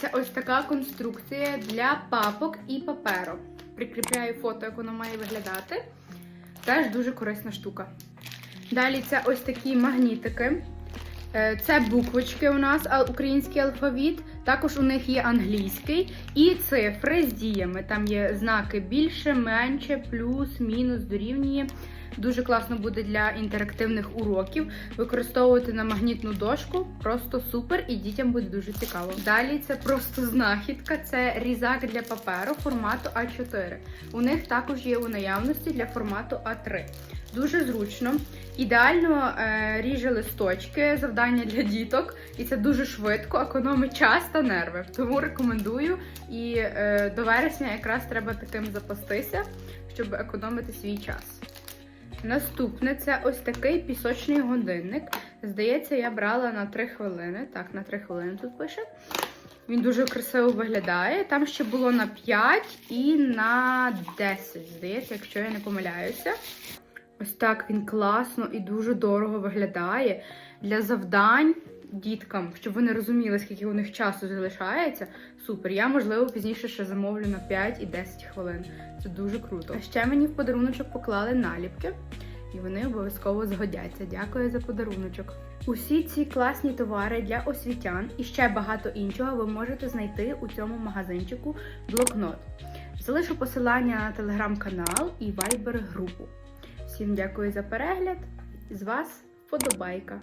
це ось така конструкція для папок і паперу. Прикріпляю фото, як воно має виглядати. Теж дуже корисна штука. Далі це ось такі магнітики. Е, Це буквочки у нас, український алфавіт. Також у них є англійський і цифри з діями. Там є знаки більше, менше, плюс, мінус, дорівнює. Дуже класно буде для інтерактивних уроків. Використовувати на магнітну дошку просто супер і дітям буде дуже цікаво. Далі це просто знахідка, це різак для паперу формату А4. У них також є у наявності для формату А3. Дуже зручно. Ідеально е, ріже листочки, завдання для діток, і це дуже швидко, економить час та нерви. Тому рекомендую. І е, до вересня якраз треба таким запастися, щоб економити свій час. Наступне це ось такий пісочний годинник. Здається, я брала на 3 хвилини. Так, на 3 хвилини тут пише. Він дуже красиво виглядає. Там ще було на 5 і на 10, здається, якщо я не помиляюся. Ось так він класно і дуже дорого виглядає для завдань діткам, щоб вони розуміли, скільки у них часу залишається. Супер. Я, можливо, пізніше ще замовлю на 5 і 10 хвилин. Це дуже круто. А ще мені в подаруночок поклали наліпки, і вони обов'язково згодяться. Дякую за подаруночок. Усі ці класні товари для освітян і ще багато іншого ви можете знайти у цьому магазинчику блокнот. Залишу посилання на телеграм-канал і вайбер групу. Всім дякую за перегляд. З вас вподобайка.